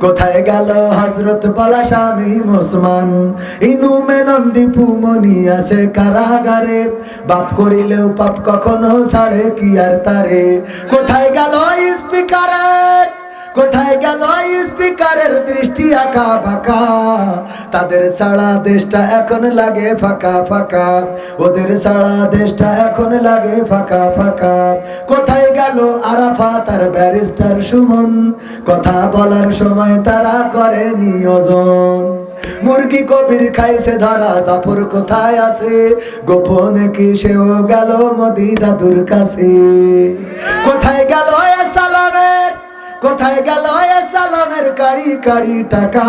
কোথায় গেল হজরত বলা স্বামী মুসমান ইনু মেনন দীপু মনি আছে কারাগারে। বাপ করিলেও পাপ কখনো ছাড়ে কি আর তারে? কোথায় গেল স্পিকারে? কোথায় আঁকা বাঁকা তাদের সারা দেশটা এখন লাগে ফাঁকা ফাঁকা। ওদের সারা দেশটা এখন লাগে ফাঁকা ফাঁকা। কোথায় গেল আরাফা তার ব্যারিস্টার সুমন? কথা বলার সময় তারা করে নিয়োজন মুরগি কবির খাইছে ধরা, জাফর কোথায় আছে? গোপনে কি সেও গেল মোদি দাদুর কাছে? কোথায় কোথায় গেল এ সালামের কাড়ি কাড়ি টাকা?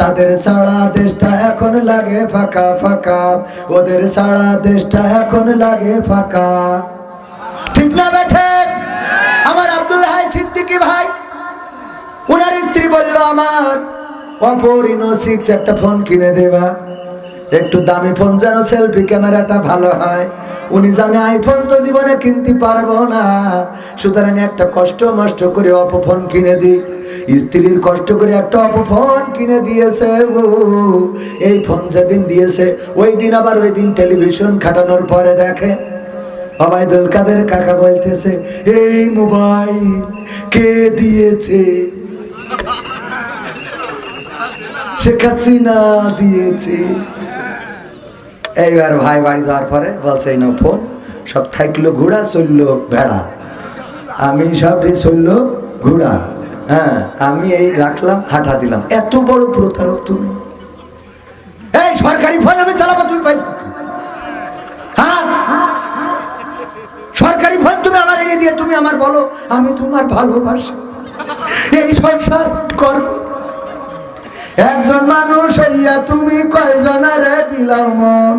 তাদের সারা দেশটা এখন লাগে ফাঁকা ফাঁকা। ওদের সারা দেশটা এখন লাগে ফাঁকা। ঠিক না বেঠে আমার আব্দুল হাই সিদ্দিকি ভাই, উনার স্ত্রী বলল, আমার অপরিনো সিক্স একটা ফোন কিনে দেবা একটু দামি ফোন যেন সেলফি ক্যামেরাটা ভালো হয়। উনি জানে আইফোন তো জীবনে কিনতে পারব না। সুতরাং একটা কষ্ট মষ্ট করে অপো ফোন কিনে দিই স্ত্রীর কষ্ট করে একটা অপো ফোন কিনে দিয়েছে গো। এই ফোন যেদিন দিয়েছে, ওই দিন আবার ওই দিন টেলিভিশন খাটানোর পরে দেখে। অবায়দুল কাদের কাকা বলতেছে, এই মোবাইল কে দিয়েছে? শেখ হাসিনা দিয়েছে। এইবার ভাই বাড়ি যাওয়ার পরে বলছে, এই ফোন। সব থাকল ঘোড়া, চলল ভেড়া। আমি সব চলল ঘোড়া। হ্যাঁ আমি এই রাখলাম, হাঁটা দিলাম। এত বড় প্রতারক তুমি। এই সরকারি ফোন আমি চালাবো, তুমি পয়সা হ্যাঁ। সরকারি ফোন তুমি আমার এনে দিয়ে তুমি আমার বলো, আমি তোমার ভালোবাসি। এই সংসার করব একজন মানুষ হইয়া তুমি কয়জনারে মন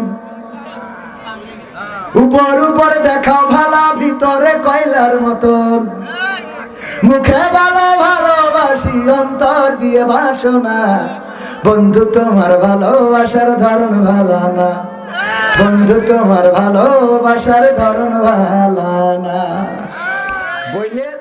উপর উপর দেখাও ভালা, ভিতরে কয়লার মতন মুখে ভালো ভালোবাসি, অন্তর দিয়ে বাসনা। বন্ধু, তোমার ভালোবাসার ধরন ভালো না। বন্ধু, তোমার ভালোবাসার ধরন ভালো না। বইলে